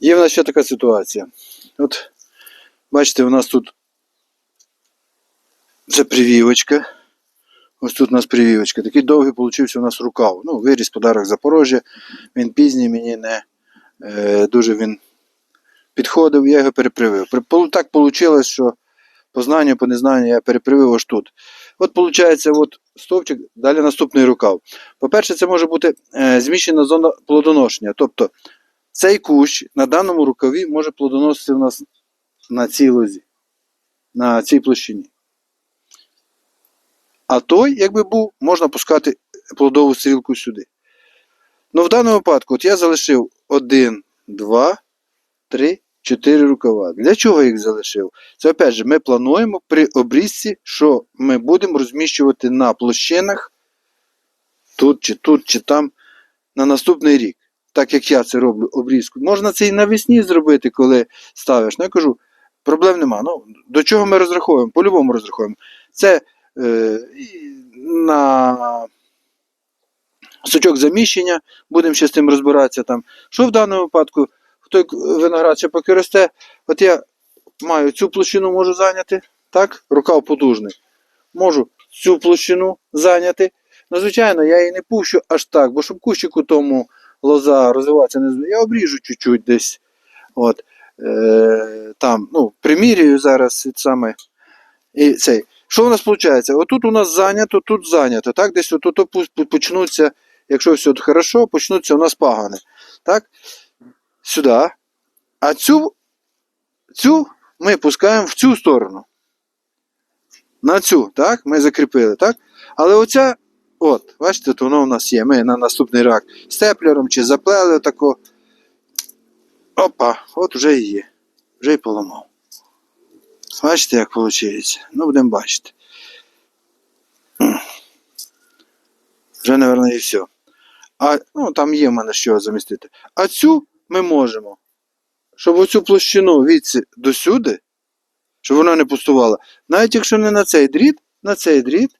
Є в нас ще така ситуація. От, бачите, у нас тут це привівочка. Ось тут у нас привівочка. Такий довгий получився у нас рукав. Ну, виріс подарок Запорожжя. Він пізній, мені не е, дуже він підходив, я його перепривив. Так вийшло, що по знанню, по незнанню я перепривив аж тут. От виходить, от стовпчик, далі наступний рукав. По-перше, це може бути е, зміщена зона плодоношення. Тобто цей кущ на даному рукаві може плодоносити у нас на цій лозі, на цій площині. А той, якби був, можна пускати плодову стрілку сюди. Ну, в даному випадку, от я залишив 1, 2, 3, 4 рукава. Для чого я їх залишив? Це опять же, ми плануємо при обрізці, що ми будемо розміщувати на площинах тут чи тут, чи там на наступний рік. Так як я це роблю обрізку. Можна це і навесні зробити, коли ставиш. Ну, я кажу, проблем нема. Ну, до чого ми розраховуємо? По-любому розраховуємо. Це е, на сучок заміщення, будемо ще з тим розбиратися там. Що в даному випадку, хто виноград ще поки росте, от я маю цю площину можу зайняти, так, рукав потужний. Можу цю площину зайняти. Ну, звичайно, я її не пущу аж так, бо щоб кущику тому лоза розвиватися не з- Я обріжу чуть-чуть десь. От, е, там, ну, примірюю зараз і саме. І цей. Що у нас виходить? Отут у нас зайнято, тут зайнято. Так? Десь отут почнуться, якщо все хорошо, почнуться у нас пагани. Так? Сюди. А цю, цю ми пускаємо в цю сторону. На цю, так? Ми закріпили, так? Але оця, от, бачите, то воно у нас є. Ми на наступний рак степлером чи заплели тако. Опа, от вже і є. Вже і поламав. Бачите, як виходить? Ну, будемо бачити. Вже, мабуть, і все. А, ну, там є в мене що замістити. А цю ми можемо, щоб оцю площину до сюди, щоб вона не пустувала. Навіть якщо не на цей дріт, на цей дріт,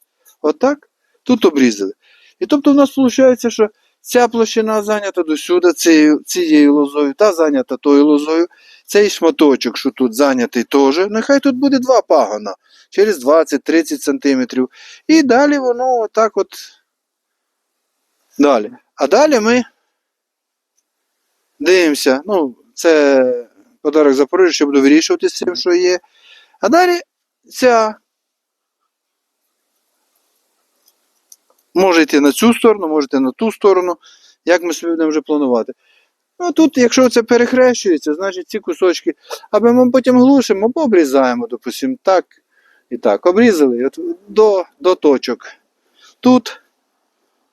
отак, тут обрізали. І тобто в нас виходить, що ця площина зайнята до сюди цією, цією лозою, та зайнята тою лозою. Цей шматочок, що тут зайнятий теж, нехай тут буде два пагона через 20-30 см. І далі воно отак от. Далі. А далі ми дивимося. Ну, це подарок Запоріжжя, що буду вирішувати з цим, що є. А далі ця може йти на цю сторону, може йти на ту сторону, як ми собі будемо вже планувати. Ну тут, якщо це перехрещується, значить ці кусочки, або ми потім глушимо, або обрізаємо, допустимо, так і так. Обрізали от, до, до точок. Тут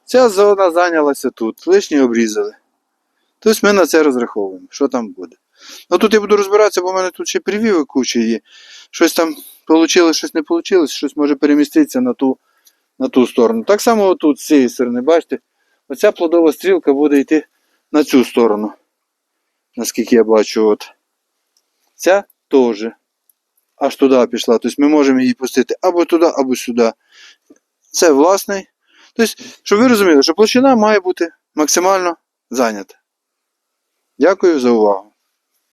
ця зона зайнялася тут, лишні обрізали. Тобто ми на це розраховуємо, що там буде. Ну тут я буду розбиратися, бо в мене тут ще привіви куча є. Щось там вийшло, щось не вийшло, щось може переміститися на ту, на ту сторону. Так само отут, з цієї сторони, бачите, оця плодова стрілка буде йти на цю сторону. Наскільки я бачу, от. Ця теж. Аж туди пішла. Тобто ми можемо її пустити або туди, або сюди. Це власний. Тобто, щоб ви розуміли, що площина має бути максимально зайнята. Дякую за увагу.